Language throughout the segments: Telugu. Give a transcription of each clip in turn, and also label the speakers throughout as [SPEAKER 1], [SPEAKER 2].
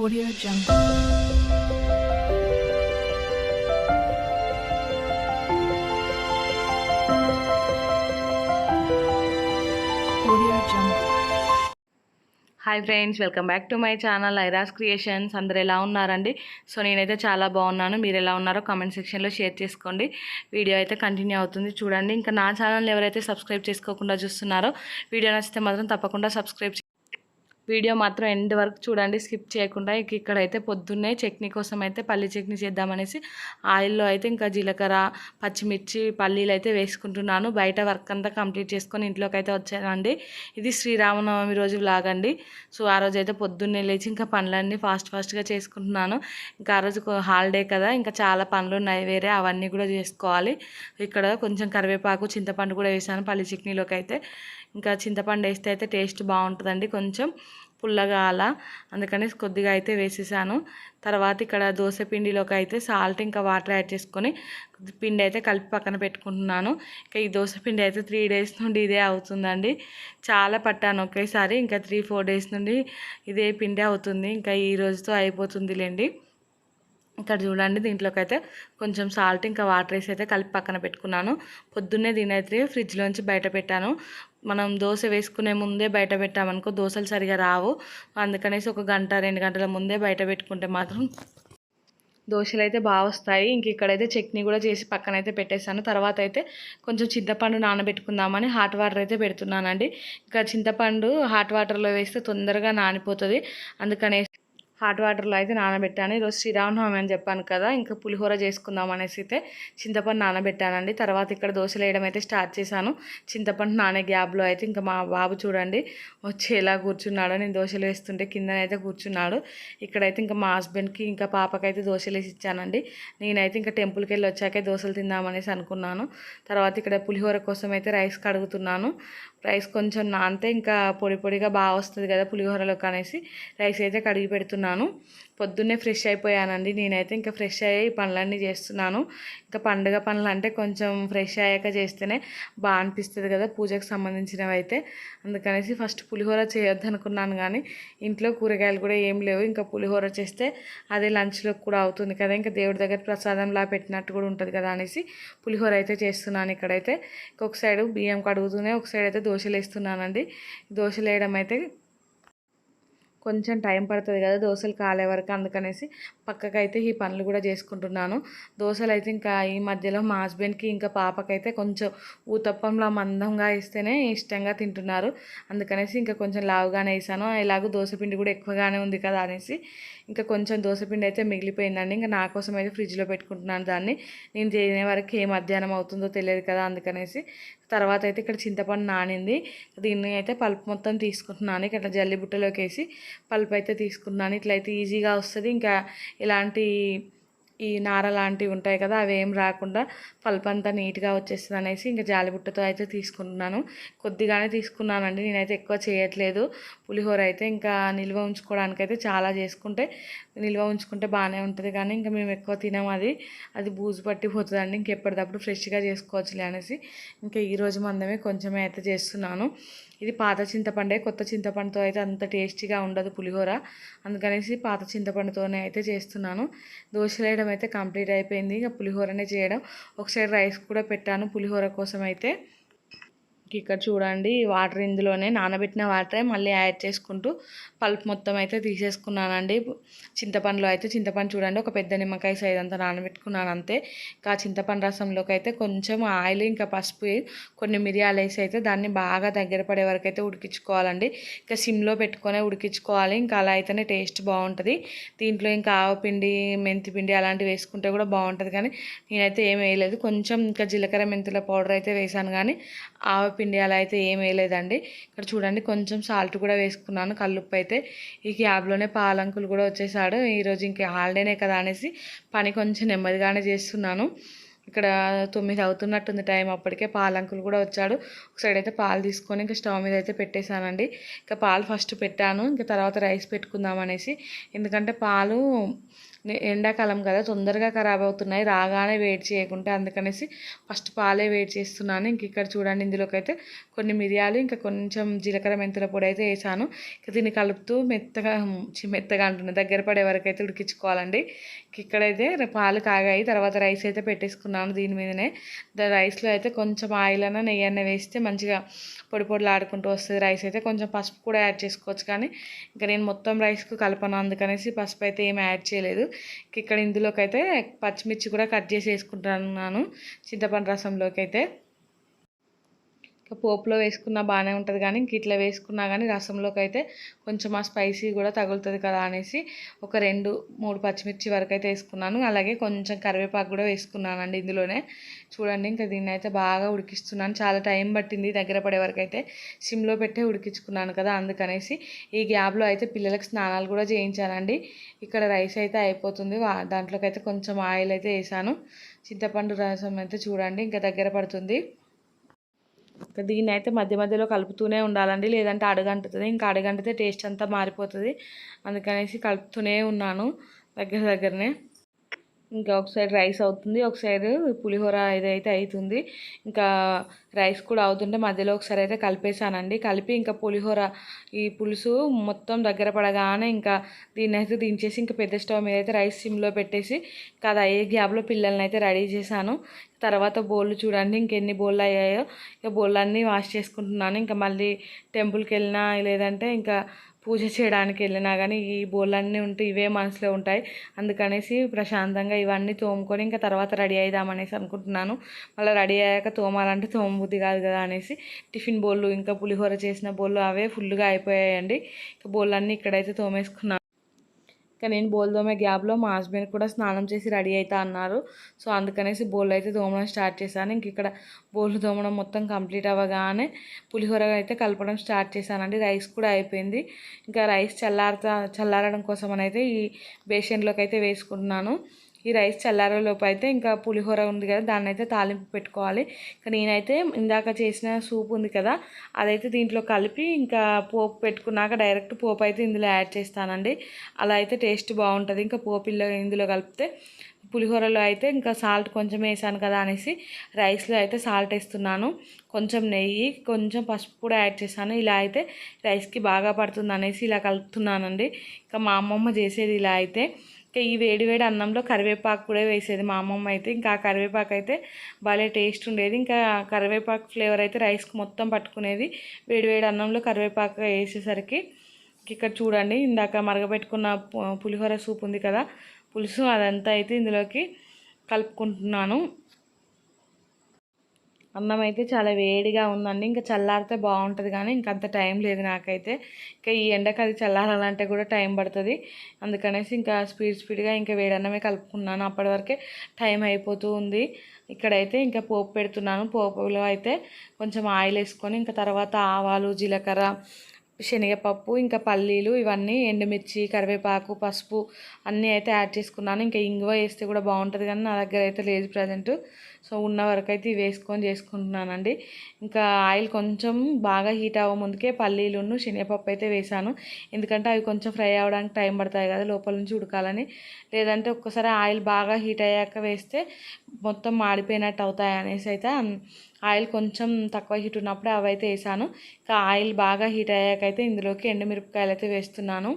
[SPEAKER 1] Audio Jungle.
[SPEAKER 2] Hi friends welcome back to my channel ఐరాస్ creations అందరు ఎలా ఉన్నారండి? సో నేనైతే చాలా బాగున్నాను. మీరు ఎలా ఉన్నారో కామెంట్ సెక్షన్లో షేర్ చేసుకోండి. వీడియో అయితే కంటిన్యూ అవుతుంది. చూడండి. ఇంకా నా ఛానల్ ఎవరైతే సబ్స్క్రైబ్ చేసుకోకుండా చూస్తున్నారో వీడియో నచ్చితే మాత్రం తప్పకుండా సబ్స్క్రైబ్ వీడియో మాత్రం ఎండ్ వరకు చూడండి స్కిప్ చేయకుండా. ఇక ఇక్కడైతే పొద్దున్నే చట్నీ కోసం అయితే పల్లి చట్నీ చేద్దామనేసి ఆయిల్లో అయితే ఇంకా జీలకర్ర పచ్చిమిర్చి పల్లీలు అయితే వేసుకుంటున్నాను. బయట వర్క్ అంతా కంప్లీట్ చేసుకొని ఇంట్లోకి అయితే వచ్చానండి. ఇది శ్రీరామనవమి రోజు లాగండి సో ఆ రోజు అయితే పొద్దున్నే లేచి ఇంకా పనులన్నీ ఫాస్ట్ ఫాస్ట్గా చేసుకుంటున్నాను. ఇంకా ఆ రోజు హాలిడే కదా ఇంకా చాలా పనులు ఉన్నాయి వేరే అవన్నీ కూడా చేసుకోవాలి. ఇక్కడ కొంచెం కరివేపాకు చింతపండు కూడా వేసాను పల్లి చట్నీలోకి అయితే ఇంకా చింతపండు వేస్తే అయితే టేస్ట్ బాగుంటుందండి కొంచెం పుల్లగా అలా. అందుకని కొద్దిగా అయితే వేసేసాను. తర్వాత ఇక్కడ దోశ పిండిలోకి అయితే సాల్ట్ ఇంకా వాటర్ యాడ్ చేసుకొని పిండి అయితే కలిపి పక్కన పెట్టుకుంటున్నాను. ఇంకా ఈ దోశ పిండి అయితే త్రీ డేస్ నుండి ఇదే అవుతుందండి. చాలా పట్టాను ఒకేసారి. ఇంకా త్రీ ఫోర్ డేస్ నుండి ఇదే పిండి అవుతుంది. ఇంకా ఈ రోజుతో అయిపోతుందిలేండి. ఇక్కడ చూడండి దీంట్లోకి అయితే కొంచెం సాల్ట్ ఇంకా వాటర్ వేసి అయితే కలిపి పక్కన పెట్టుకున్నాను. పొద్దున్నే దీని అయితే ఫ్రిడ్జ్లోంచి బయట పెట్టాను. మనం దోశ వేసుకునే ముందే బయట పెట్టామనుకో దోశలు సరిగా రావు. అందుకనేసి ఒక గంట రెండు గంటల ముందే బయట పెట్టుకుంటే మాత్రం దోశలు అయితే బాగా వస్తాయి. ఇంక ఇక్కడైతే చట్నీ కూడా చేసి పక్కన అయితే పెట్టేశాను. తర్వాత అయితే కొంచెం చింతపండు నానబెట్టుకుందామని హాట్ వాటర్ అయితే పెడుతున్నానండి. ఇంకా చింతపండు హాట్ వాటర్లో వేస్తే తొందరగా నానిపోతుంది. అందుకనే హాట్ వాటర్లో అయితే నానబెట్టాను. ఈరోజు శ్రీరామనవమి అని చెప్పాను కదా ఇంకా పులిహోర చేసుకుందాం అనేసి అయితే చింతపండు నానబెట్టానండి. తర్వాత ఇక్కడ దోశలు వేయడం అయితే స్టార్ట్ చేశాను. చింతపండు నానే గ్యాప్లో అయితే ఇంకా మా బాబు చూడండి వచ్చి ఎలా కూర్చున్నాడో. నేను దోశలు వేస్తుంటే కిందనైతే కూర్చున్నాడు. ఇక్కడైతే ఇంకా మా హస్బెండ్కి ఇంకా పాపకైతే దోశలు వేసి ఇచ్చానండి. నేనైతే ఇంకా టెంపుల్కి వెళ్ళి వచ్చాకే దోశలు తిందామనేసి అనుకున్నాను. తర్వాత ఇక్కడ పులిహోర కోసం అయితే రైస్ కడుగుతున్నాను. రైస్ కొంచెం నానితే ఇంకా పొడి పొడిగా బాగా వస్తుంది కదా పులిహోరలోకి అనేసి రైస్ అయితే కడిగి పెడుతున్నాను. పొద్దున్నే ఫ్రెష్ అయిపోయానండి. నేనైతే ఇంకా ఫ్రెష్ అయ్యి ఈ పనులన్నీ చేస్తున్నాను. ఇంకా పండుగ పనులు అంటే కొంచెం ఫ్రెష్ అయ్యాక చేస్తేనే బాగా అనిపిస్తుంది కదా పూజకు సంబంధించినవి అయితే అందుకనేసి ఫస్ట్ పులిహోర చేయొద్దు అనుకున్నాను కానీ ఇంట్లో కూరగాయలు కూడా ఏం లేవు. ఇంకా పులిహోర చేస్తే అదే లంచ్లోకి కూడా అవుతుంది కదా. ఇంకా దేవుడి దగ్గర ప్రసాదంలా పెట్టినట్టు కూడా ఉంటుంది కదా అనేసి పులిహోర అయితే చేస్తున్నాను ఇక్కడైతే. ఇంకొక సైడ్ బియ్యం కడుగుతూనే ఒక సైడ్ అయితే దోశలు వేస్తున్నానండి దోశలు వేయడం అయితే కొంచెం టైం పడుతుంది కదా దోశలు కాలే వరకు అందుకనేసి పక్కకైతే ఈ పనులు కూడా చేసుకుంటున్నాను. దోశలు అయితే ఇంకా ఈ మధ్యలో మా హస్బెండ్కి ఇంకా పాపకైతే కొంచెం ఊతప్పంలో మందంగా ఇస్తేనే ఇష్టంగా తింటున్నారు. అందుకనేసి ఇంకా కొంచెం లావుగానే వేసాను. ఎలాగో దోశపిండి కూడా ఎక్కువగానే ఉంది కదా అనేసి ఇంకా కొంచెం దోశపిండి అయితే మిగిలిపోయిందండి. ఇంకా నా కోసం అయితే ఫ్రిడ్జ్లో పెట్టుకుంటున్నాను దాన్ని. నేను చేయని వరకు ఏ మధ్యాహ్నం అవుతుందో తెలియదు కదా అందుకనేసి తర్వాత అయితే ఇక్కడ చింతపండు నానింది. దీన్ని అయితే పల్పు మొత్తం తీసుకుంటున్నాను. ఇక్కడ జల్లి బుట్టలోకి వేసి పల్పు అయితే తీసుకున్నాను ఇట్లయితే ఈజీగా వస్తుంది. ఇంకా ఇలాంటి ఈ నార లాంటివి ఉంటాయి కదా అవి ఏం రాకుండా పల్పు అంతా నీట్గా వచ్చేస్తుంది అనేసి ఇంకా జాలిబుట్టతో అయితే తీసుకుంటున్నాను. కొద్దిగానే తీసుకున్నానండి. నేనైతే ఎక్కువ చేయట్లేదు. పులిహోర అయితే ఇంకా నిల్వ ఉంచుకోవడానికైతే చాలా చేసుకుంటే నిల్వ ఉంచుకుంటే బాగానే ఉంటుంది కానీ ఇంకా మేము ఎక్కువ తినాం అది. అది బూజు పట్టిపోతుందండి ఇంకెప్పటికప్పుడు ఫ్రెష్గా చేసుకోవచ్చులే అనేసి ఇంకా ఈరోజు మందమే కొంచెమే అయితే చేస్తున్నాను. ఇది పాత చింతపండే. కొత్త చింతపండుతో అయితే అంత టేస్టీగా ఉండదు పులిహోర. అందుకనేసి పాత చింతపండుతోనే అయితే చేస్తున్నాను. దోశలు వేయడం అయితే కంప్లీట్ అయిపోయింది. ఇంకా పులిహోరనే చేయడం. ఒక సైడ్ రైస్ కూడా పెట్టాను పులిహోర కోసం అయితే ఇక్కడ చూడండి వాటర్ ఇందులోనే నానబెట్టిన వాటరే మళ్ళీ యాడ్ చేసుకుంటూ పల్ప్ మొత్తం అయితే తీసేసుకున్నానండి. చింతపండులో అయితే చింతపండు చూడండి ఒక పెద్ద నిమ్మకాయ సైజ్ అంతా నానబెట్టుకున్నాను అంతే. ఇంకా చింతపండు రసంలోకి అయితే కొంచెం ఆయిల్ ఇంకా పసుపు కొన్ని మిరియాలు వేసి అయితే దాన్ని బాగా దగ్గర పడే వరకు అయితే ఉడికించుకోవాలండి. ఇంకా సిమ్లో పెట్టుకొని ఉడికించుకోవాలి ఇంకా అలా అయితేనే టేస్ట్ బాగుంటుంది. దీంట్లో ఇంకా ఆవపిండి మెంతి పిండి అలాంటివి వేసుకుంటే కూడా బాగుంటుంది. కానీ నేనైతే ఏం వేయలేదు. కొంచెం ఇంకా జీలకర్ర మెంతుల పౌడర్ అయితే వేసాను. కానీ ఆవపిండి అలా అయితే ఏం వేయలేదండి. ఇక్కడ చూడండి కొంచెం సాల్ట్ కూడా వేసుకున్నాను కల్లుప్పు అయితే. ఈ క్యాబ్లోనే పాలంకులు కూడా వచ్చేసాడు. ఈరోజు ఇంక హాలిడేనే కదా అనేసి పని కొంచెం నెమ్మదిగానే చేస్తున్నాను. ఇక్కడ తొమ్మిది అవుతున్నట్టుంది టైం. అప్పటికే పాలంకులు కూడా వచ్చాడు. ఒక సైడ్ అయితే పాలు తీసుకొని ఇంకా స్టవ్ మీద అయితే పెట్టేశానండి. ఇంకా పాలు ఫస్ట్ పెట్టాను. ఇంకా తర్వాత రైస్ పెట్టుకుందాం అనేసి. ఎందుకంటే పాలు ఎండాకాలం కదా తొందరగా ఖరాబ్ అవుతున్నాయి. రాగానే వేడి చేయకుంటే అందుకనేసి ఫస్ట్ పాలే వేడి చేస్తున్నాను. ఇంక ఇక్కడ చూడండి ఇందులోకి అయితే కొన్ని మిరియాలు ఇంకా కొంచెం జీలకర్ర మెంతుల పొడి అయితే వేసాను. ఇంకా దీన్ని కలుపుతూ మెత్తగా మెత్తగా అంటున్నాయి దగ్గర పడే వరకు అయితే ఉడికించుకోవాలండి. ఇక్కడైతే పాలు కాగాయి. తర్వాత రైస్ అయితే పెట్టేసుకున్నాను. దీని మీదనే. రైస్లో అయితే కొంచెం ఆయిల్ అన్న నెయ్యి అన్న వేస్తే మంచిగా పొడి పొడిలాడుకుంటూ వస్తుంది రైస్ అయితే. కొంచెం పసుపు కూడా యాడ్ చేసుకోవచ్చు కానీ ఇంకా నేను మొత్తం రైస్కు కలపను. అందుకనేసి పసుపు అయితే ఏం యాడ్ చేయలేదు. ఇక్కడ ఇందులోకి అయితే పచ్చిమిర్చి కూడా కట్ చేసి వేసుకుంటున్నాను. చింతపండు రసంలోకి అయితే ఇంకా పోపులో వేసుకున్నా బాగానే ఉంటుంది కానీ ఇంక ఇట్లా వేసుకున్నా కానీ రసంలోకి అయితే కొంచెం ఆ స్పైసీ కూడా తగులుతుంది కదా అనేసి ఒక రెండు మూడు పచ్చిమిర్చి వరకు అయితే వేసుకున్నాను. అలాగే కొంచెం కరివేపాకు కూడా వేసుకున్నానండి ఇందులోనే. చూడండి ఇంకా దీన్ని అయితే బాగా ఉడికిస్తున్నాను. చాలా టైం పట్టింది దగ్గర పడే వరకు అయితే సిమ్లో పెట్టే ఉడికించుకున్నాను కదా అందుకనేసి ఈ గ్యాప్లో అయితే పిల్లలకు స్నానాలు కూడా చేయించానండి. ఇక్కడ రైస్ అయితే అయిపోతుంది. వా- దాంట్లోకి అయితే కొంచెం ఆయిల్ అయితే వేసాను. చింతపండు రసం అయితే చూడండి ఇంకా దగ్గర పడుతుంది. దీన్ని అయితే మధ్య మధ్యలో కలుపుతూనే ఉండాలండి. లేదంటే అడగంటుతుంది. ఇంకా అడగంటితే టేస్ట్ అంతా మారిపోతుంది. అందుకనేసి కలుపుతూనే ఉన్నాను. దగ్గర దగ్గరనే. ఇంకా ఒక సైడ్ రైస్ అవుతుంది ఒక సైడ్ పులిహోర ఏదైతే అవుతుంది ఇంకా రైస్ కూడా అవుతుంటే మధ్యలో ఒకసారి అయితే కలిపేసానండి కలిపి ఇంకా పులిహోర ఈ పులుసు మొత్తం దగ్గర పడగానే ఇంకా దీన్ని అయితే దించేసి ఇంకా పెద్ద స్టవ్ మీద అయితే రైస్ సిమ్లో పెట్టేసి ఇంకా అది అయ్యే గ్యాప్లో పిల్లల్ని అయితే రెడీ చేశాను. తర్వాత బోళ్ళు చూడండి ఇంకెన్ని బోళ్ళు అయ్యాయో. ఇక బోళ్ళు అన్నీ వాష్ చేసుకుంటున్నాను. ఇంకా మళ్ళీ టెంపుల్కి వెళ్ళినా లేదంటే ఇంకా పూజ చేయడానికి వెళ్ళినా కానీ ఈ బోళ్ళన్నీ ఉంటే ఇవే మనసులో ఉంటాయి. అందుకనేసి ప్రశాంతంగా ఇవన్నీ తోముకొని ఇంకా తర్వాత రెడీ అయిదామనేసి అనుకుంటున్నాను. మళ్ళీ రెడీ అయ్యాక తోమాలంటే తోమబుద్ధి కాదు కదా అనేసి టిఫిన్ బోళ్ళు ఇంకా పులిహోర చేసిన బోళ్ళు అవే ఫుల్గా అయిపోయాయండి. ఇంకా బోళ్ళన్నీ ఇక్కడైతే తోమేసుకున్నాను ఇంకా నేను బోల్ దోమే గ్యాప్లో మా హస్బెండ్ కూడా స్నానం చేసి రెడీ అవుతా అన్నారు. సో అందుకనేసి బోల్ అయితే దోమడం స్టార్ట్ చేశాను. ఇంక ఇక్కడ బోళ్ళు దోమడం మొత్తం కంప్లీట్ అవ్వగానే పులిహోర అయితే కలపడం స్టార్ట్ చేశానండి. రైస్ కూడా అయిపోయింది. ఇంకా రైస్ చల్లారుతా చల్లారడం కోసం అయితే ఈ బేషన్లోకి అయితే వేసుకుంటున్నాను. ఈ రైస్ చల్లారేలోపు అయితే ఇంకా పులిహోర ఉంది కదా దాన్ని అయితే తాలింపు పెట్టుకోవాలి. ఇంకా నేనైతే ఇందాక చేసిన సూప్ ఉంది కదా అదైతే దీంట్లో కలిపి ఇంకా పోపు పెట్టుకున్నాక డైరెక్ట్ పోపు అయితే ఇందులో యాడ్ చేస్తానండి. అలా అయితే టేస్ట్ బాగుంటుంది. ఇంకా పోపిల్లో ఇందులో కలిపితే పులిహోరలో అయితే ఇంకా సాల్ట్ కొంచెం వేసాను కదా అనేసి రైస్లో అయితే సాల్ట్ వేస్తున్నాను. కొంచెం నెయ్యి కొంచెం పసుపు కూడా యాడ్ చేశాను. ఇలా అయితే రైస్కి బాగా పడుతుంది అనేసి ఇలా కలుపుతున్నానండి. ఇంకా మా అమ్మమ్మ చేసేది ఇలా అయితే. ఇంకా ఈ వేడి వేడి అన్నంలో కరివేపాకు కూడా వేసేది. మా అమ్మమ్మ అయితే ఇంకా ఆ కరివేపాకు అయితే భలే టేస్ట్ ఉండేది. ఇంకా కరివేపాకు ఫ్లేవర్ అయితే రైస్కి మొత్తం పట్టుకునేది. వేడి వేడి అన్నంలో కరివేపాకు వేసేసరికి ఇక్కడ చూడండి ఇందాక మరగబెట్టుకున్న పులిహోర సూప్ ఉంది కదా పులుసు అదంతా అయితే ఇందులోకి కలుపుకుంటున్నాను. అన్నం అయితే చాలా వేడిగా ఉందండి. ఇంకా చల్లారితే బాగుంటుంది కానీ ఇంక అంత టైం లేదు నాకైతే. ఇంకా ఈ ఎండకు అది చల్లారాలంటే కూడా టైం పడుతుంది. అందుకనేసి ఇంకా స్పీడ్ స్పీడ్గా ఇంకా వేడన్నమే కలుపుకున్నాను. అప్పటి వరకే టైం అయిపోతూ ఉంది. ఇక్కడైతే ఇంకా పోపు పెడుతున్నాను. పోపులో అయితే కొంచెం ఆయిల్ వేసుకొని ఇంకా తర్వాత ఆవాలు జీలకర్ర శనగపప్పు ఇంకా పల్లీలు ఇవన్నీ ఎండుమిర్చి కరివేపాకు పసుపు అన్నీ అయితే యాడ్ చేసుకున్నాను. ఇంకా ఇంగువ వేస్తే కూడా బాగుంటుంది కానీ నా దగ్గర అయితే లేదు ప్రజెంట్. సో ఉన్న వరకు అయితే ఇవి వేసుకొని చేసుకుంటున్నానండి. ఇంకా ఆయిల్ కొంచెం బాగా హీట్ అవ్వ ముందుకే పల్లీలును శనగపప్పు అయితే వేసాను. ఎందుకంటే అవి కొంచెం ఫ్రై అవ్వడానికి టైం పడతాయి కదా లోపల నుంచి ఉడకాలని. లేదంటే ఒక్కసారి ఆయిల్ బాగా హీట్ అయ్యాక వేస్తే మొత్తం మాడిపోయినట్టు అవుతాయి అనేసి అయితే ఆయిల్ కొంచెం తక్కువ హీట్ ఉన్నప్పుడే అవి అయితే వేసాను. ఇంకా ఆయిల్ బాగా హీట్ అయ్యాక అయితే ఇందులోకి ఎండుమిరపకాయలు అయితే వేస్తున్నాను.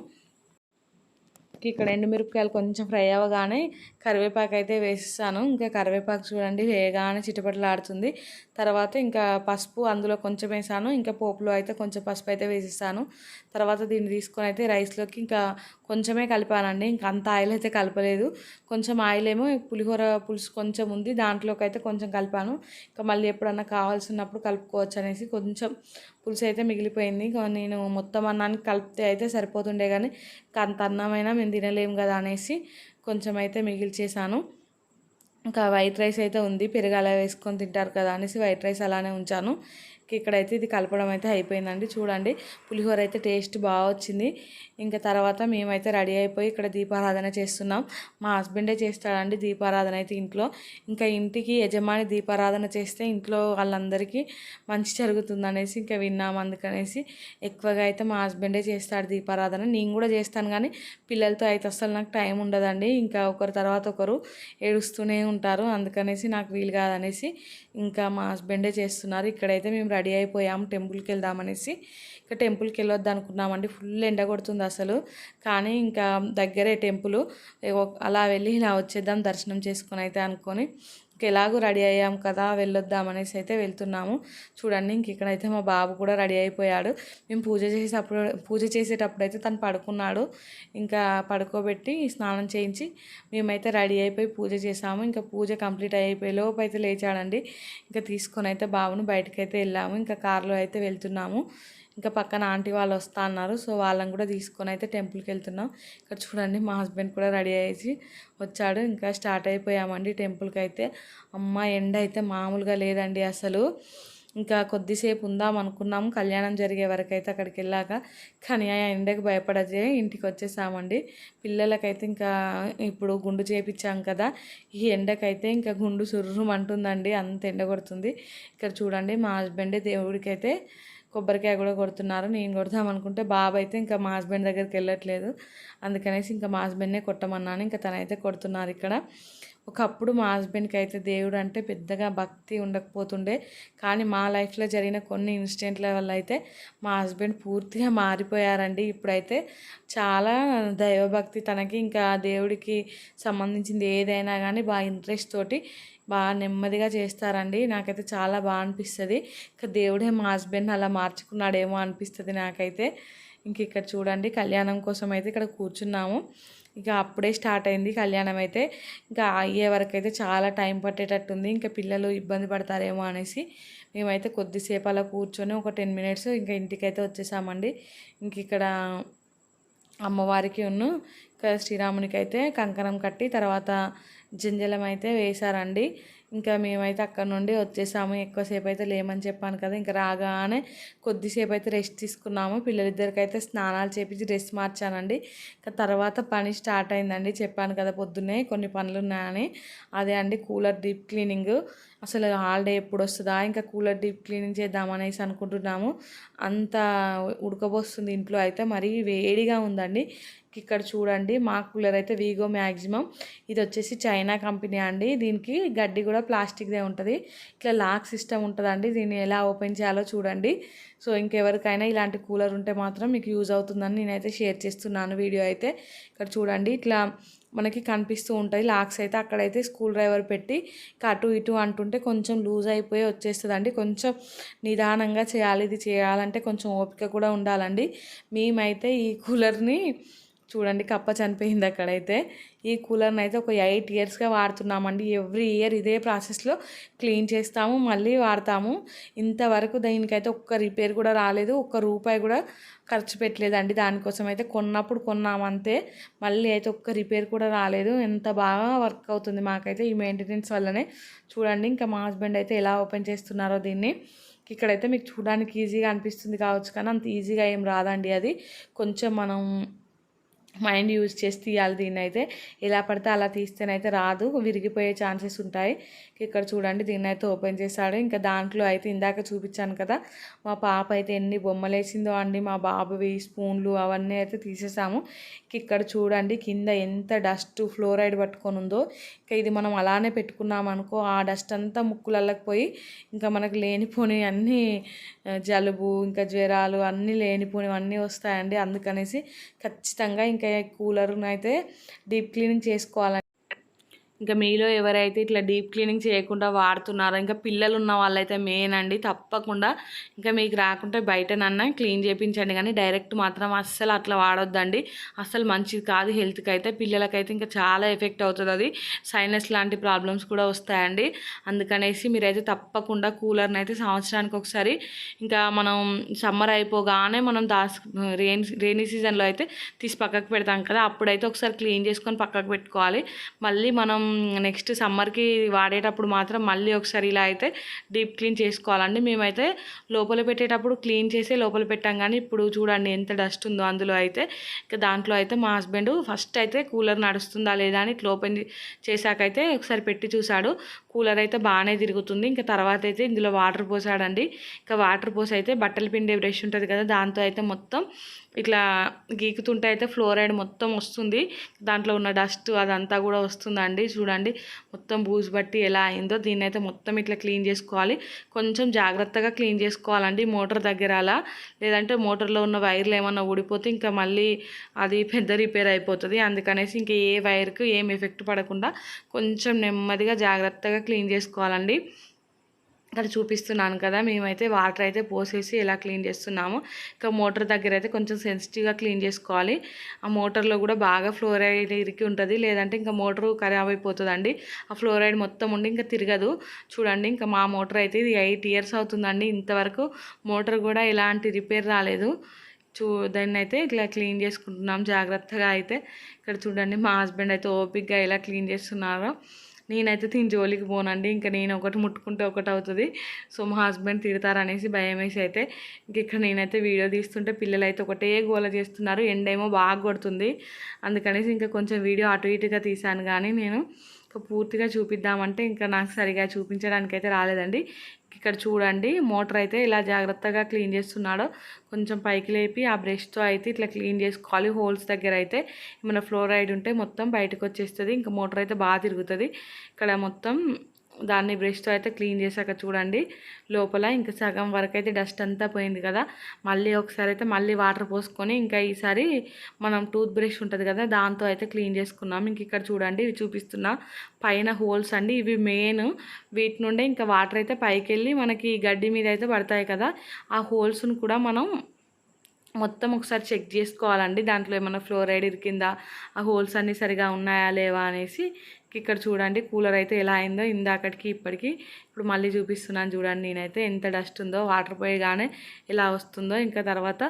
[SPEAKER 2] ఇక్కడ ఎండుమిరపకాయలు కొంచెం ఫ్రై అవ్వగానే కరివేపాకు అయితే వేసిస్తాను. ఇంకా కరివేపాకు చూడండి వేయగానే చిటపటలాడుతుంది. తర్వాత ఇంకా పసుపు అందులో కొంచెం వేసాను. ఇంకా పోపులో అయితే కొంచెం పసుపు అయితే వేసిస్తాను. తర్వాత దీన్ని తీసుకొని అయితే రైస్లోకి ఇంకా కొంచెమే కలిపానండి. ఇంకా అంత ఆయిల్ అయితే కలపలేదు. కొంచెం ఆయిల్ ఏమో పులిహోర పులుసు కొంచెం ఉంది. దాంట్లోకి అయితే కొంచెం కలిపాను. ఇంకా మళ్ళీ ఎప్పుడన్నా కావాల్సినప్పుడు కలుపుకోవచ్చు అనేసి కొంచెం పులుసు అయితే మిగిలిపోయింది. ఇంకా నేను మొత్తం అన్నానికి కలిపితే అయితే సరిపోతుండే కానీ ఇంకా అంత అన్నమైనా మేము తినలేము కదా అనేసి కొంచెం అయితే మిగిల్చేసాను. ఇంకా వైట్ రైస్ అయితే ఉంది. పెరుగు అలా వేసుకొని తింటారు కదా అనేసి వైట్ రైస్ అలానే ఉంచాను. ఇక్కడైతే ఇది కలపడం అయితే అయిపోయిందండి. చూడండి పులిహోర అయితే టేస్ట్ బాగా వచ్చింది. ఇంకా తర్వాత మేమైతే రెడీ అయిపోయి ఇక్కడ దీపారాధన చేస్తున్నాం. మా హస్బెండే చేస్తాడండి దీపారాధన అయితే ఇంట్లో. ఇంకా ఇంటికి యజమాని దీపారాధన చేస్తే ఇంట్లో వాళ్ళందరికీ మంచి జరుగుతుంది అనేసి ఇంకా విన్నాం అందుకనేసి. ఎక్కువగా అయితే మా హస్బెండే చేస్తాడు దీపారాధన. నేను కూడా చేస్తాను కానీ పిల్లలతో అయితే అసలు నాకు టైం ఉండదండి. ఇంకా ఒకరి తర్వాత ఒకరు ఏడుస్తూనే ఉంటారు. అందుకనేసి నాకు వీలు కాదనేసి ఇంకా మా హస్బెండే చేస్తున్నారు. ఇక్కడైతే మేము రెడీ అయిపోయాము టెంపుల్కి వెళ్దామనేసి. ఇంకా టెంపుల్కి వెళ్ళొద్దు అనుకున్నామండి. ఫుల్ ఎండ కొడుతుంది అసలు. కానీ ఇంకా దగ్గరే టెంపుల్. అలా వెళ్ళి ఇలా వచ్చేద్దాం దర్శనం చేసుకొని అయితే అనుకొని. ఎలాగో రెడీ అయ్యాం కదా వెళ్ళొద్దాం అనేసి అయితే వెళ్తున్నాము. చూడండి ఇంక ఇక్కడైతే మా బాబు కూడా రెడీ అయిపోయాడు. మేము పూజ చేసేటప్పుడు పూజ చేసేటప్పుడు అయితే తను పడుకున్నాడు. ఇంకా పడుకోబెట్టి స్నానం చేయించి మేమైతే రెడీ అయిపోయి పూజ చేసాము. ఇంకా పూజ కంప్లీట్ అయిపోయి లోపు అయితే లేచాడండి. ఇంకా తీసుకొని అయితే బాబును బయటకైతే అయితే వెళ్ళాము. ఇంకా కారులో అయితే వెళ్తున్నాము. ఇంకా పక్కన ఆంటీ వాళ్ళు వస్తా అన్నారు. సో వాళ్ళని కూడా తీసుకొని అయితే టెంపుల్కి వెళ్తున్నాం. ఇక్కడ చూడండి మా హస్బెండ్ కూడా రెడీ అయ్యి వచ్చాడు. ఇంకా స్టార్ట్ అయిపోయామండి టెంపుల్కి అయితే. అమ్మ ఎండ అయితే మామూలుగా లేదండి అసలు. ఇంకా కొద్దిసేపు ఉందాం అనుకున్నాం. కళ్యాణం జరిగే వరకు అయితే అక్కడికి వెళ్ళాక. కానీ ఆ ఎండకు భయపడదే ఇంటికి వచ్చేసామండి. పిల్లలకైతే ఇంకా ఇప్పుడు గుండు చేపించాం కదా. ఈ ఎండకైతే ఇంకా గుండు సుర్రుమంటుందండి. అంత ఎండ కొడుతుంది. ఇక్కడ చూడండి మా హస్బెండే దేవుడికైతే కొబ్బరికాయ కూడా కొడుతున్నారు. నేను కొడదాం అనుకుంటే బాబు అయితే ఇంకా మా హస్బెండ్ దగ్గరికి వెళ్ళట్లేదు. అందుకనేసి ఇంకా మా హస్బెండ్నే కొట్టమన్నాను. ఇంకా తనైతే కొడుతున్నారు ఇక్కడ. ఒకప్పుడు మా హస్బెండ్కి అయితే దేవుడు అంటే పెద్దగా భక్తి ఉండకపోతుండే. కానీ మా లైఫ్లో జరిగిన కొన్ని ఇన్సిడెంట్ల వల్ల అయితే మా హస్బెండ్ పూర్తిగా మారిపోయారండి. ఇప్పుడైతే చాలా దైవభక్తి తనకి ఇంకా దేవుడికి సంబంధించింది ఏదైనా కానీ బాగా ఇంట్రెస్ట్ తోటి బాగా నెమ్మదిగా చేస్తారండి. నాకైతే చాలా బాగా అనిపిస్తుంది. ఇంకా దేవుడే మా హస్బెండ్ అలా మార్చుకున్నాడేమో అనిపిస్తుంది నాకైతే. ఇంక ఇక్కడ చూడండి కళ్యాణం కోసం అయితే ఇక్కడ కూర్చున్నాము. ఇక అప్పుడే స్టార్ట్ అయింది కళ్యాణం అయితే ఇంకా అయ్యే వరకు అయితే చాలా టైం పట్టేటట్టుంది. ఇంకా పిల్లలు ఇబ్బంది పడతారేమో అనేసి మేమైతే కొద్దిసేపు అలా కూర్చొని ఒక టెన్ మినిట్స్ ఇంకా ఇంటికైతే వచ్చేసామండి. ఇంక ఇక్కడ అమ్మవారికి ఉన్న ఇంకా శ్రీరామునికి అయితే కంకణం కట్టి తర్వాత జంజలం అయితే వేశారండి. ఇంకా మేమైతే అక్కడ నుండి వచ్చేసాము. ఎక్కువసేపు అయితే లేమని చెప్పాను కదా ఇంకా రాగానే కొద్దిసేపు అయితే రెస్ట్ తీసుకున్నాము. పిల్లలిద్దరికి అయితే స్నానాలు చేపించి డ్రెస్ మార్చానండి. ఇంకా తర్వాత పని స్టార్ట్ అయిందండి. చెప్పాను కదా పొద్దున్నే కొన్ని పనులు ఉన్నాయని అదే అండి కూలర్ డీప్ క్లీనింగ్. అసలు హాలిడే ఎప్పుడు వస్తుందా ఇంకా కూలర్ డీప్ క్లీనింగ్ చేద్దామనేసి అనుకుంటున్నాము. అంత ఉడకబోస్తుంది ఇంట్లో అయితే. మరీ వేడిగా ఉందండి. ఇక్కడ చూడండి మా కూలర్ అయితే వీగో మ్యాక్సిమం ఇది వచ్చేసి చైనా కంపెనీ అండి. దీనికి గడ్డి కూడా ప్లాస్టిక్దే ఉంటుంది. ఇట్లా లాక్ సిస్టమ్ ఉంటుందండి. దీన్ని ఎలా ఓపెన్ చేయాలో చూడండి. సో ఇంకెవరికైనా ఇలాంటి కూలర్ ఉంటే మాత్రం మీకు యూజ్ అవుతుందని నేనైతే షేర్ చేస్తున్నాను వీడియో అయితే. ఇక్కడ చూడండి ఇట్లా మనకి కనిపిస్తూ ఉంటాయి లాక్స్ అయితే. అక్కడైతే స్కూల్ డ్రైవర్ పెట్టి అటు ఇటు అంటుంటే కొంచెం లూజ్ అయిపోయి వచ్చేస్తుందండి. కొంచెం నిదానంగా చేయాలి ఇది చేయాలంటే కొంచెం ఓపిక కూడా ఉండాలండి. మేమైతే ఈ కూలర్ని చూడండి కప్ప చనిపోయింది అక్కడైతే. ఈ కూలర్ని అయితే ఒక ఎయిట్ ఇయర్స్గా వాడుతున్నామండి. ఎవ్రీ ఇయర్ ఇదే ప్రాసెస్లో క్లీన్ చేస్తాము మళ్ళీ వాడతాము. ఇంతవరకు దీనికైతే ఒక్క రిపేర్ కూడా రాలేదు ఒక్క రూపాయి కూడా ఖర్చు పెట్టలేదండి. దానికోసం అయితే కొన్నప్పుడు కొన్నామంతే మళ్ళీ అయితే ఒక్క రిపేర్ కూడా రాలేదు. ఎంత బాగా వర్క్ అవుతుంది మాకైతే ఈ మెయింటెనెన్స్ వల్లనే. చూడండి ఇంకా మా హస్బెండ్ అయితే ఎలా ఓపెన్ చేస్తున్నారో దీన్ని. ఇక్కడైతే మీకు చూడడానికి ఈజీగా అనిపిస్తుంది కావచ్చు కానీ అంత ఈజీగా ఏం రాదండి అది. కొంచెం మనం మైండ్ యూజ్ చేసి తీయాలి దీన్ని అయితే ఎలా పడితే అలా తీస్తేనైతే రాదు. విరిగిపోయే ఛాన్సెస్ ఉంటాయి. ఇక్కడ చూడండి దీన్ని అయితే ఓపెన్ చేశాడు. ఇంకా దాంట్లో అయితే ఇందాక చూపించాను కదా మా పాప అయితే ఎన్ని బొమ్మలు వేసిందో అండి. మా బాబువి స్పూన్లు అవన్నీ అయితే తీసేసాము. ఇక్కడ చూడండి కింద ఎంత డస్ట్ ఫ్లోరైడ్ పట్టుకొని ఉందో. ఇంకా ఇది మనం అలానే పెట్టుకున్నాం అనుకో ఆ డస్ట్ అంతా ముక్కులకి పోయి ఇంకా మనకు లేనిపోని అన్నీ జలుబు ఇంకా జ్వరాలు అన్నీ లేనిపోనివన్నీ వస్తాయండి. అందుకనేసి ఖచ్చితంగా ఇంకా కూలర్ని అయితే డీప్ క్లీనింగ్ చేసుకోవాలండి ఇంకా మీలో ఎవరైతే ఇట్లా డీప్ క్లీనింగ్ చేయకుండా వాడుతున్నారో ఇంకా పిల్లలు ఉన్న వాళ్ళైతే మెయిన్ అండి. తప్పకుండా ఇంకా మీకు రాకుంటే బయటనన్నా క్లీన్ చేయించండి కానీ డైరెక్ట్ మాత్రం అస్సలు అట్లా వాడొద్దండి. అస్సలు మంచిది కాదు హెల్త్కి అయితే పిల్లలకైతే ఇంకా చాలా ఎఫెక్ట్ అవుతుంది అది. సైనస్ లాంటి ప్రాబ్లమ్స్ కూడా వస్తాయండి. అందుకనేసి మీరైతే తప్పకుండా కూలర్ని అయితే సంవత్సరానికి ఒకసారి ఇంకా మనం సమ్మర్ అయిపోగానే మనం దాస్ రెయిన్ రెయినీ సీజన్లో అయితే తీసి పక్కకు పెడతాం కదా. అప్పుడైతే ఒకసారి క్లీన్ చేసుకొని పక్కకు పెట్టుకోవాలి. మళ్ళీ మనం నెక్స్ట్ సమ్మర్కి వాడేటప్పుడు మాత్రం మళ్ళీ ఒకసారి ఇలా అయితే డీప్ క్లీన్ చేసుకోవాలండి. మేమైతే లోపల పెట్టేటప్పుడు క్లీన్ చేసి లోపల పెట్టాం కానీ ఇప్పుడు చూడండి ఎంత డస్ట్ ఉందో అందులో అయితే. ఇంకా దాంట్లో అయితే మా హస్బెండ్ ఫస్ట్ అయితే కూలర్ నడుస్తుందా లేదా అని ఇట్లా ఓపెన్ చేశాకైతే ఒకసారి పెట్టి చూశాడు. కూలర్ అయితే బాగానే తిరుగుతుంది. ఇంకా తర్వాత అయితే ఇందులో వాటర్ పోసాడండి. ఇంకా వాటర్ పోసి అయితే బట్టలు పిండే బ్రష్ ఉంటుంది కదా దాంతో అయితే మొత్తం ఇట్లా గీకుతుంటే అయితే ఫ్లోరైడ్ మొత్తం వస్తుంది. దాంట్లో ఉన్న డస్ట్ అదంతా కూడా వస్తుందండి. చూడండి మొత్తం బూజు బట్టి ఎలా అయిందో దీన్ని అయితే మొత్తం ఇట్లా క్లీన్ చేసుకోవాలి. కొంచెం జాగ్రత్తగా క్లీన్ చేసుకోవాలండి మోటార్ దగ్గర అలా. లేదంటే మోటార్లో ఉన్న వైర్లు ఏమన్నా ఊడిపోతే ఇంకా మళ్ళీ అది పెద్ద రిపేర్ అయిపోతుంది. అందుకనేసి ఇంకా ఏ వైర్కు ఏం ఎఫెక్ట్ పడకుండా కొంచెం నెమ్మదిగా జాగ్రత్తగా క్లీన్ చేసుకోవాలండి. ఇక్కడ చూపిస్తున్నాను కదా మేమైతే వాటర్ అయితే పోసేసి ఎలా క్లీన్ చేస్తున్నాము. ఇంకా మోటార్ దగ్గర అయితే కొంచెం సెన్సిటివ్గా క్లీన్ చేసుకోవాలి. ఆ మోటార్లో కూడా బాగా ఫ్లోరైడ్ ఇరికి ఉంటుంది. లేదంటే ఇంకా మోటార్ ఖరాబ్ అయిపోతుందండి. ఆ ఫ్లోరైడ్ మొత్తం ఉండి ఇంకా తిరగదు. చూడండి ఇంకా మా మోటార్ అయితే ఇది ఎయిట్ ఇయర్స్ అవుతుందండి. ఇంతవరకు మోటార్ కూడా ఎలాంటి రిపేర్ రాలేదు. చూ దాన్ని అయితే ఇట్లా క్లీన్ చేసుకుంటున్నాం జాగ్రత్తగా అయితే. ఇక్కడ చూడండి మా హస్బెండ్ అయితే ఓపిక్గా ఎలా క్లీన్ చేస్తున్నారో. నేనైతే దీని జోలికి పోనండి. ఇంకా నేను ఒకటి ముట్టుకుంటే ఒకటి అవుతుంది. సో మా హస్బెండ్ తిడతారనేసి భయం వేసి అయితే ఇంక ఇక్కడ నేనైతే వీడియో తీస్తుంటే పిల్లలు అయితే ఒకటే గోల చేస్తున్నారు. ఎండేమో బాగా కొడుతుంది. అందుకనేసి ఇంకా కొంచెం వీడియో అటు ఇటుగా తీశాను. కానీ నేను ఇంకా పూర్తిగా చూపిద్దామంటే ఇంకా నాకు సరిగా చూపించడానికి అయితే రాలేదండి. ఇక్కడ చూడండి మోటార్ అయితే ఇలా జాగ్రత్తగా క్లీన్ చేస్తున్నాడో. కొంచెం పైకి లేపి ఆ బ్రష్తో అయితే ఇట్లా క్లీన్ చేసుకోవాలి. హోల్స్ దగ్గర అయితే ఏమైనా ఫ్లోరైడ్ ఉంటే మొత్తం బయటకు వచ్చేస్తుంది. ఇంకా మోటార్ అయితే బాగా తిరుగుతుంది. ఇక్కడ మొత్తం దాన్ని బ్రష్తో అయితే క్లీన్ చేశాక చూడండి. లోపల ఇంకా సగం వరకు అయితే డస్ట్ అంతా పోయింది కదా. మళ్ళీ ఒకసారి అయితే మళ్ళీ వాటర్ పోసుకొని ఇంకా ఈసారి మనం టూత్ బ్రష్ ఉంటుంది కదా దాంతో అయితే క్లీన్ చేసుకున్నాం. ఇంక ఇక్కడ చూడండి ఇవి చూపిస్తున్నా పైన హోల్స్ అండి. ఇవి మెయిన్ వీటి నుండే ఇంకా వాటర్ అయితే పైకి వెళ్ళి మనకి గడ్డి మీద అయితే పడతాయి కదా. ఆ హోల్స్ను కూడా మనం మొత్తం ఒకసారి చెక్ చేసుకోవాలండి. దాంట్లో ఏమైనా ఫ్లోరైడ్ ఇరికిందా? ఆ హోల్స్ అన్నీ సరిగా ఉన్నాయా? లేవా? అనేసి ఇక్కడ చూడండి. కూలర్ అయితే ఎలా అయిందో ఇందాకటికి ఇప్పటికి. ఇప్పుడు మళ్ళీ చూపిస్తున్నాను చూడండి. నేనైతే ఎంత డస్ట్ ఉందో వాటర్ పోయగానే ఎలా వస్తుందో. ఇంకా తర్వాత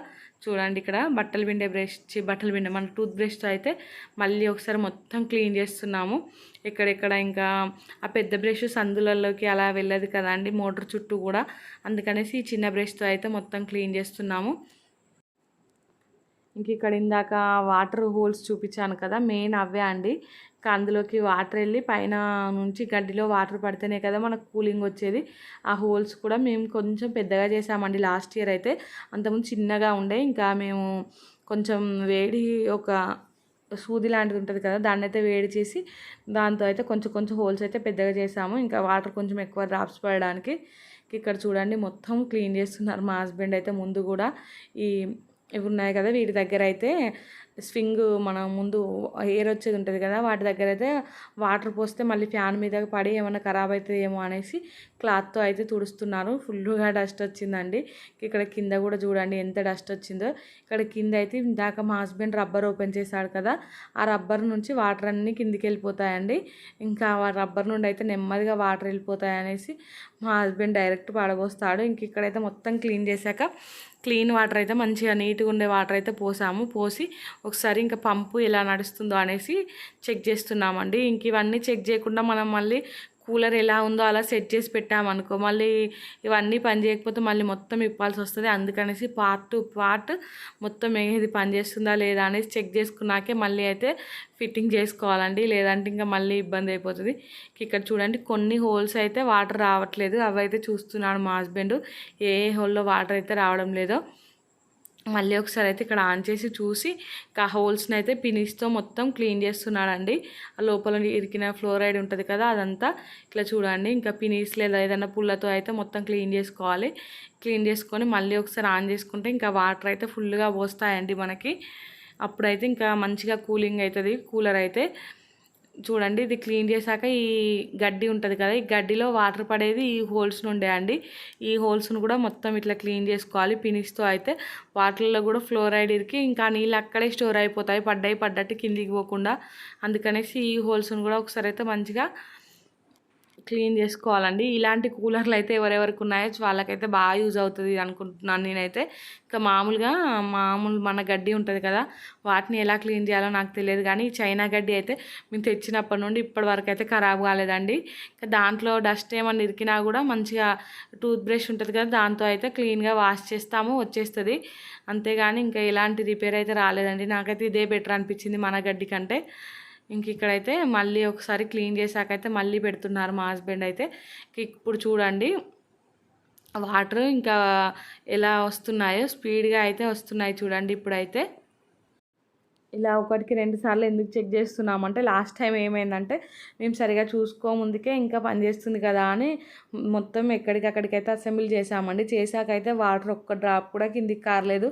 [SPEAKER 2] చూడండి ఇక్కడ బట్టలు పిండే బ్రష్ బట్టలు పిండే మన టూత్ బ్రష్తో అయితే మళ్ళీ ఒకసారి మొత్తం క్లీన్ చేస్తున్నాము. ఎక్కడెక్కడ ఇంకా ఆ పెద్ద బ్రష్ సందులలోకి అలా వెళ్ళదు కదండి. మోటార్ చుట్టూ కూడా. అందుకనేసి ఈ చిన్న బ్రష్తో అయితే మొత్తం క్లీన్ చేస్తున్నాము. ఇంక ఇక్కడ ఇందాక వాటర్ హోల్స్ చూపించాను కదా మెయిన్ అవే అండి. ఇంకా అందులోకి వాటర్ వెళ్ళి పైన నుంచి గడ్డిలో వాటర్ పడితేనే కదా మనకు కూలింగ్ వచ్చేది. ఆ హోల్స్ కూడా మేము కొంచెం పెద్దగా చేసామండి లాస్ట్ ఇయర్ అయితే. అంతకుముందు చిన్నగా ఉండే ఇంకా మేము కొంచెం వేడి ఒక సూది లాంటిది ఉంటుంది కదా దాన్ని అయితే వేడి చేసి దాంతో అయితే కొంచెం కొంచెం హోల్స్ అయితే పెద్దగా చేసాము. ఇంకా వాటర్ కొంచెం ఎక్కువ డ్రాప్స్ పడడానికి. ఇక్కడ చూడండి మొత్తం క్లీన్ చేస్తున్నారు మా హస్బెండ్ అయితే ముందు కూడా. ఈ ఇవి ఉన్నాయి కదా వీటి దగ్గర అయితే స్వింగ్ మన ముందు ఎయిర్ వచ్చేది ఉంటుంది కదా వాటి దగ్గర అయితే వాటర్ పోస్తే మళ్ళీ ఫ్యాన్ మీద పడి ఏమైనా ఖరాబ్ అవుతుందేమో అనేసి క్లాత్తో అయితే తుడుస్తున్నారు. ఫుల్గా డస్ట్ వచ్చిందండి. ఇక్కడ కింద కూడా చూడండి ఎంత డస్ట్ వచ్చిందో. ఇక్కడ కింద అయితే ఇందాక మా హస్బెండ్ రబ్బర్ ఓపెన్ చేశాడు కదా ఆ రబ్బర్ నుంచి వాటర్ అన్నీ కిందికి వెళ్ళిపోతాయండి. ఇంకా ఆ రబ్బర్ నుండి అయితే నెమ్మదిగా వాటర్ వెళ్ళిపోతాయి అనేసి మా హస్బెండ్ డైరెక్ట్ పడబోస్తాడు ఇంక ఇక్కడైతే మొత్తం క్లీన్ చేశాక క్లీన్ వాటర్ అయితే మంచిగా నీట్గా ఉండే వాటర్ అయితే పోసాము. పోసి ఒకసారి ఇంకా పంపు ఎలా నడుస్తుందో అనేసి చెక్ చేస్తున్నామండి. ఇంక ఇవన్నీ చెక్ చేయకుండా మనం మళ్ళీ కూలర్ ఎలా ఉందో అలా సెట్ చేసి పెట్టామనుకో మళ్ళీ ఇవన్నీ పని చేయకపోతే మళ్ళీ మొత్తం ఇప్పాల్సి వస్తుంది. అందుకనేసి పార్ట్ టు పార్ట్ మొత్తం ఏది పని చేస్తుందా లేదా అనేసి చెక్ చేసుకున్నాకే మళ్ళీ అయితే ఫిట్టింగ్ చేసుకోవాలండి. లేదంటే ఇంకా మళ్ళీ ఇబ్బంది అయిపోతుంది. ఇక్కడ చూడండి కొన్ని హోల్స్ అయితే వాటర్ రావట్లేదు. అవైతే చూస్తున్నాడు మా హస్బెండ్ ఏ హోల్లో వాటర్ అయితే రావడం లేదో. మళ్ళీ ఒకసారి అయితే ఇక్కడ ఆన్ చేసి చూసి ఆ హోల్స్ని అయితే పినిస్తో మొత్తం క్లీన్ చేస్తున్నాడండి. ఆ లోపల ఇరికిన ఫ్లోరైడ్ ఉంటుంది కదా అదంతా ఇట్లా చూడండి. ఇంకా పినిస్ లేదా ఏదైనా పుల్లతో అయితే మొత్తం క్లీన్ చేసుకోవాలి. క్లీన్ చేసుకొని మళ్ళీ ఒకసారి ఆన్ చేసుకుంటే ఇంకా వాటర్ అయితే ఫుల్గా పోస్తాయండి మనకి. అప్పుడైతే ఇంకా మంచిగా కూలింగ్ అవుతుంది. కూలర్ అయితే చూడండి ఇది క్లీన్ చేశాక ఈ గడ్డి ఉంటుంది కదా ఈ గడ్డిలో వాటర్ పడేది ఈ హోల్స్ నుండే అండి. ఈ హోల్స్ను కూడా మొత్తం ఇట్లా క్లీన్ చేసుకోవాలి పినిస్తో అయితే. వాటర్లో కూడా ఫ్లోరైడ్ ఇరికి ఇంకా నీళ్ళు అక్కడే స్టోర్ అయిపోతాయి పడ్డాయి పడ్డట్టు కిందికి పోకుండా. అందుకనేసి ఈ హోల్స్ను కూడా ఒకసారి అయితే మంచిగా క్లీన్ చేసుకోవాలండి. ఇలాంటి కూలర్లు అయితే ఎవరెవరికి ఉన్నాయో వాళ్ళకైతే బాగా యూజ్ అవుతుంది అనుకుంటున్నాను నేనైతే. ఇంకా మామూలుగా మామూలు మన గడ్డి ఉంటుంది కదా వాటిని ఎలా క్లీన్ చేయాలో నాకు తెలియదు కానీ చైనా గడ్డి అయితే మేము తెచ్చినప్పటి నుండి ఇప్పటి వరకు అయితే ఖరాబ్ కాలేదండి. ఇంకా దాంట్లో డస్ట్ ఏమన్నా ఇరికినా కూడా మంచిగా టూత్ బ్రష్ ఉంటుంది కదా దాంతో అయితే క్లీన్గా వాష్ చేస్తాము వచ్చేస్తుంది. అంతేగాని ఇంకా ఎలాంటి రిపేర్ అయితే రాలేదండి. నాకైతే ఇదే బెటర్ అనిపించింది మన గడ్డి కంటే. ఇంక ఇక్కడైతే మళ్ళీ ఒకసారి క్లీన్ చేశాకైతే మళ్ళీ పెడుతున్నారు మా హస్బెండ్ అయితే. ఇప్పుడు చూడండి వాటర్ ఇంకా ఎలా వస్తున్నాయో స్పీడ్గా అయితే వస్తున్నాయి చూడండి ఇప్పుడైతే. ఇలా ఒకటికి రెండు సార్లు ఎందుకు చెక్ చేస్తున్నామంటే లాస్ట్ టైం ఏమైందంటే మేము సరిగా చూసుకో ముందుకే ఇంకా పనిచేస్తుంది కదా అని మొత్తం ఎక్కడికక్కడికైతే అసెంబ్లీ చేసామండి చేశాకైతే వాటర్ ఒక్క డ్రాప్ కూడా కిందికి కారలేదు.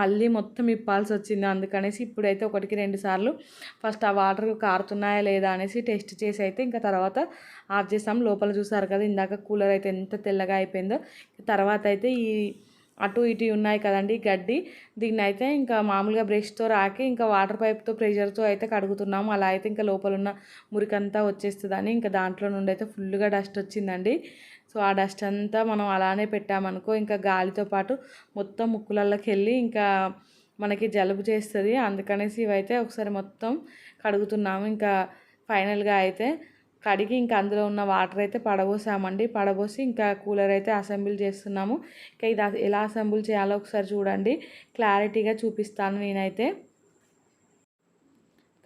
[SPEAKER 2] మళ్ళీ మొత్తం ఇప్పాల్సి వచ్చింది. అందుకనేసి ఇప్పుడైతే ఒకటికి రెండు సార్లు ఫస్ట్ ఆ వాటర్ కారుతున్నాయా లేదా అనేసి టెస్ట్ చేసి అయితే ఇంకా తర్వాత ఆఫ్ చేసాం. లోపల చూసారు కదా ఇందాక కూలర్ అయితే ఎంత తెల్లగా అయిపోయిందో. తర్వాత అయితే ఈ అటు ఇటు ఉన్నాయి కదండి గడ్డి. దీన్ని అయితే ఇంకా మామూలుగా బ్రష్తో రాకి ఇంకా వాటర్ పైప్తో ప్రెషర్తో అయితే కడుగుతున్నాము అలా అయితే ఇంకా లోపల ఉన్న మురికంతా వచ్చేస్తుందని ఇంకా దాంట్లో నుండి అయితే ఫుల్గా డస్ట్ వచ్చిందండి. సో ఆ డస్ట్ అంతా మనం అలానే పెట్టామనుకో ఇంకా గాలితో పాటు మొత్తం ముక్కులలోకి వెళ్ళి ఇంకా మనకి జలుబు చేస్తుంది. అందుకనేసి ఇవైతే ఒకసారి మొత్తం కడుగుతున్నాము. ఇంకా ఫైనల్గా అయితే కడిగి ఇంకా అందులో ఉన్న వాటర్ అయితే పడబోసామండి. పడబోసి ఇంకా కూలర్ అయితే అసెంబుల్ చేస్తున్నాము. ఇంకా ఇది ఎలా అసెంబుల్ చేయాలో ఒకసారి చూడండి. క్లారిటీగా చూపిస్తాను నేనైతే.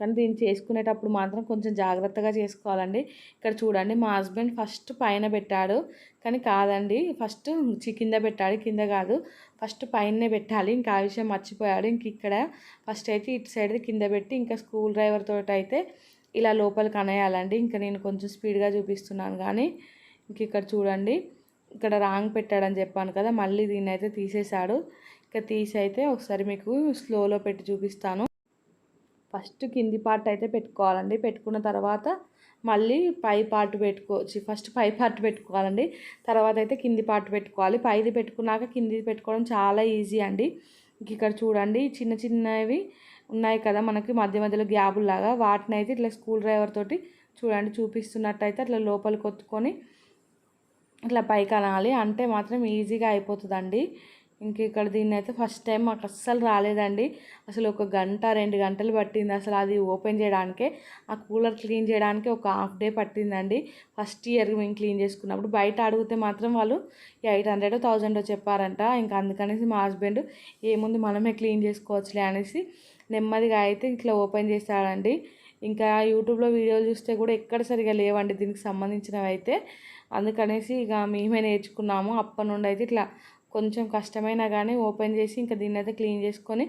[SPEAKER 2] కానీ దీన్ని చేసుకునేటప్పుడు మాత్రం కొంచెం జాగ్రత్తగా చేసుకోవాలండి. ఇక్కడ చూడండి మా హస్బెండ్ ఫస్ట్ పైన పెట్టాడు. కానీ కాదండి ఫస్ట్ కింద పెట్టాడు. కింద కాదు ఫస్ట్ పైననే పెట్టాలి. ఇంకా ఆ విషయం మర్చిపోయాడు. ఇంక ఇక్కడ ఫస్ట్ అయితే ఇటు సైడ్ కింద పెట్టి ఇంకా స్కూల్ డ్రైవర్ తోటి అయితే ఇలా లోపలికి అనేయాలండి. ఇంకా నేను కొంచెం స్పీడ్గా చూపిస్తున్నాను కానీ ఇంక ఇక్కడ చూడండి. ఇక్కడ రాంగ్ పెట్టాడని చెప్పాను కదా మళ్ళీ దీన్ని అయితే తీసేశాడు. ఇంకా తీసి అయితే ఒకసారి మీకు స్లోలో పెట్టి చూపిస్తాను. ఫస్ట్ కింది పార్ట్ అయితే పెట్టుకోవాలండి. పెట్టుకున్న తర్వాత మళ్ళీ పై పార్ట్ పెట్టుకోవచ్చు ఫస్ట్ పై పార్ట్ పెట్టుకోవాలండి. తర్వాత అయితే కింది పార్ట్ పెట్టుకోవాలి. పైది పెట్టుకున్నాక కింది పెట్టుకోవడం చాలా ఈజీ అండి. ఇక్కడ చూడండి. చిన్న చిన్నవి ఉన్నాయి కదా మనకి మధ్య మధ్యలో గ్యాబుల్లాగా వాటిని అయితే ఇట్లా స్కూల్ డ్రైవర్ తోటి చూడండి చూపిస్తున్నట్టయితే అట్లా లోపలికి కొత్తుకొని ఇట్లా పైకి అనాలి. అంటే మాత్రం ఈజీగా అయిపోతుందండి. ఇంక ఇక్కడ దీన్ని అయితే ఫస్ట్ టైం మాకు అస్సలు రాలేదండి. అసలు ఒక గంట రెండు గంటలు పట్టింది అసలు అది ఓపెన్ చేయడానికే. ఆ కూలర్ క్లీన్ చేయడానికి ఒక హాఫ్ డే పట్టిందండి. ఫస్ట్ ఇయర్ మేము క్లీన్ చేసుకున్నప్పుడు బయట అడిగితే మాత్రం వాళ్ళు ఎయిట్ హండ్రెడ్ థౌజండ్ చెప్పారంట. ఇంకా అందుకనేసి మా హస్బెండ్ ఏముంది మనమే క్లీన్ చేసుకోవచ్చులే అనేసి నెమ్మదిగా అయితే ఇట్లా ఓపెన్ చేస్తాడండి. ఇంకా యూట్యూబ్లో వీడియోలు చూస్తే కూడా ఎక్కడ సరిగా లేవండి దీనికి సంబంధించినవి అయితే. అందుకనేసి ఇక మేమే నేర్చుకున్నాము. అప్పటి నుండి అయితే ఇట్లా కొంచెం కష్టమైనా కానీ ఓపెన్ చేసి ఇంకా దీన్ని అయితే క్లీన్ చేసుకొని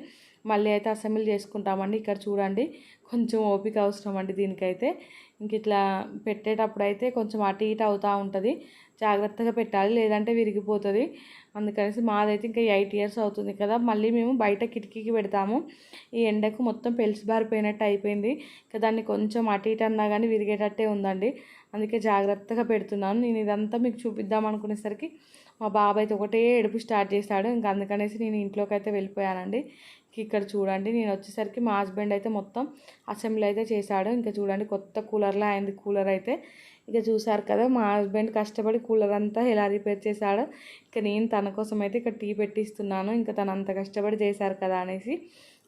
[SPEAKER 2] మళ్ళీ అయితే అసెంబ్లీ చేసుకుంటామండి. ఇక్కడ చూడండి కొంచెం ఓపిక అవసరం అండి దీనికైతే. ఇంక ఇట్లా పెట్టేటప్పుడు అయితే కొంచెం అటు ఇటు అవుతూ ఉంటుంది. జాగ్రత్తగా పెట్టాలి లేదంటే విరిగిపోతుంది. అందుకనేసి మాదైతే ఇంకా ఎయిట్ ఇయర్స్ అవుతుంది కదా మళ్ళీ మేము బయట కిటికీకి పెడతాము. ఈ ఎండకు మొత్తం పెలిసి బారిపోయినట్టు అయిపోయింది. ఇంకా దాన్ని కొంచెం అటు ఇటు అన్నా కానీ విరిగేటట్టే ఉందండి. అందుకే జాగ్రత్తగా పెడుతున్నాను. నేను ఇదంతా మీకు చూపిద్దాం అనుకునేసరికి మా బాబాయ్ అయితే ఒకటే ఏడుపు స్టార్ట్ చేశాడు. ఇంకా అందుకనేసి నేను ఇంట్లోకి అయితే వెళ్ళిపోయానండి ఇక్కడ చూడండి నేను వచ్చేసరికి మా హస్బెండ్ అయితే మొత్తం అసెంబ్లీ అయితే చేశాడు. ఇంకా చూడండి కొత్త కూలర్లో అయింది కూలర్ అయితే. ఇక చూసారు కదా మా హస్బెండ్ కష్టపడి కూలర్ అంతా ఎలా రిపేర్ చేశాడో. ఇక నేను తన కోసం అయితే ఇక్కడ టీ పెట్టిస్తున్నాను. ఇంకా తను అంత కష్టపడి చేశారు కదా అనేసి.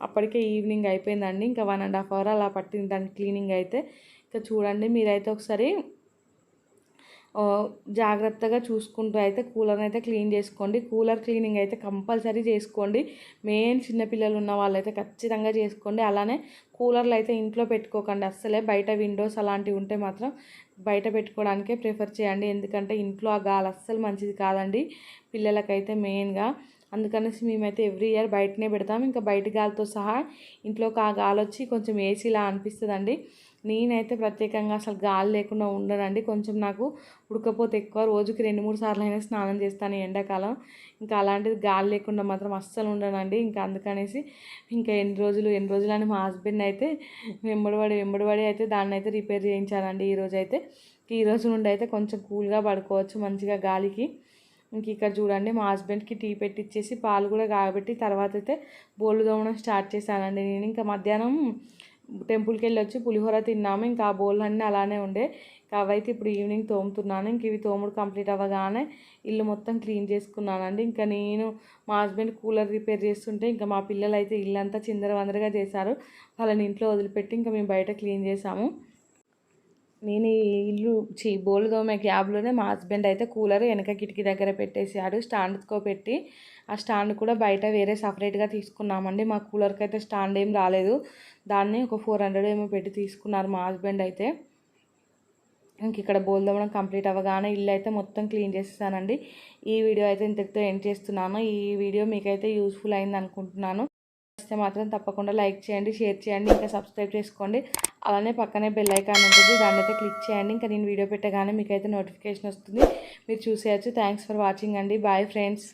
[SPEAKER 2] అప్పటికే ఈవినింగ్ అయిపోయిందండి. ఇంకా వన్ అండ్ హాఫ్ అవర్ అలా పట్టింది దాని క్లీనింగ్ అయితే. ఇక చూడండి మీరైతే ఒకసారి జాగ్రత్తగా చూసుకుంటూ అయితే కూలర్ని అయితే క్లీన్ చేసుకోండి. కూలర్ క్లీనింగ్ అయితే కంపల్సరీ చేసుకోండి. మెయిన్ చిన్నపిల్లలు ఉన్న వాళ్ళైతే ఖచ్చితంగా చేసుకోండి. అలానే కూలర్లు అయితే ఇంట్లో పెట్టుకోకండి. అస్సలే బయట విండోస్ అలాంటివి ఉంటే మాత్రం బయట పెట్టుకోవడానికే ప్రిఫర్ చేయండి. ఎందుకంటే ఇంట్లో ఆ గాలి అస్సలు మంచిది కాదండి పిల్లలకైతే మెయిన్గా. అందుకనేసి మేమైతే ఎవ్రీ ఇయర్ బయటనే పెడతాం. ఇంకా బయట గాలితో సహా ఇంట్లోకి ఆ గాలి వచ్చి కొంచెం ఏసీలా అనిపిస్తుందండి. నేనైతే ప్రత్యేకంగా అసలు గాలి లేకుండా ఉండనండి. కొంచెం నాకు ఉడకపోతే ఎక్కువ రోజుకి రెండు మూడు సార్లు అయినా స్నానం చేస్తాను ఎండాకాలం. ఇంకా అలాంటిది గాలి లేకుండా మాత్రం అస్సలు ఉండనండి. ఇంకా అందుకనేసి ఇంకా ఎన్ని రోజులు ఎన్ని రోజులు అని మా హస్బెండ్ అయితే వెంబడిపడి వెంబడిపడి అయితే దాన్ని అయితే రిపేర్ చేయించానండి ఈరోజు అయితే ఈ రోజు నుండి అయితే కొంచెం కూల్గా పడుకోవచ్చు మంచిగా గాలికి. ఇంక ఇక్కడ చూడండి మా హస్బెండ్కి టీ పెట్టిచ్చేసి పాలు కూడా కాగబెట్టి తర్వాత అయితే బోళ్ళు తోమడం స్టార్ట్ చేశానండి. నేను ఇంకా మధ్యాహ్నం టెంపుల్కి వెళ్ళి వచ్చి పులిహోర తిన్నాము. ఇంకా ఆ బౌల్ అన్నీ అలానే ఉండే. ఇంకా అవైతే ఇప్పుడు ఈవినింగ్ తోముతున్నాను. ఇంక ఇవి తోముడు కంప్లీట్ అవ్వగానే ఇల్లు మొత్తం క్లీన్ చేసుకున్నానండి. ఇంకా నేను మా హస్బెండ్ కూలర్ రిపేర్ చేస్తుంటే ఇంకా మా పిల్లలు అయితే ఇల్లంతా చిందరవందరగా చేశారు. వాళ్ళని ఇంట్లో వదిలిపెట్టి ఇంకా మేము బయట క్లీన్ చేసాము నేను ఈ ఇల్లు చీ బోల్ దోమే క్యాబ్లోనే మా హస్బెండ్ అయితే కూలర్ వెనక కిటికీ దగ్గర పెట్టేసాడు స్టాండ్కో పెట్టి ఆ స్టాండ్ కూడా బయట వేరే సపరేట్గా తీసుకున్నామండి. మా కూలర్కి అయితే స్టాండ్ ఏం రాలేదు. దాన్ని ఒక ఫోర్ హండ్రెడ్ ఏమో పెట్టి తీసుకున్నారు మా హస్బెండ్ అయితే. ఇంక ఇక్కడ బోల్ కంప్లీట్ అవ్వగానే ఇల్లు అయితే మొత్తం క్లీన్ చేసేసానండి. ఈ వీడియో అయితే ఇంతటితో ఎండ్ చేస్తున్నాను. ఈ వీడియో మీకైతే యూస్ఫుల్ అయింది అనుకుంటున్నాను. నచ్చితే మాత్రం తప్పకుండా లైక్ చేయండి షేర్ చేయండి ఇంకా సబ్స్క్రైబ్ చేసుకోండి. అలానే పక్కనే బెల్ ఐకాన్ ఉంటుంది దాన్ని అయితే క్లిక్ చేయండి. ఇంకా నేను వీడియో పెట్టగానే మీకైతే నోటిఫికేషన్ వస్తుంది. మీరు చూసేయచ్చు. థ్యాంక్స్ ఫర్ వాచింగ్ అండి. Bye friends.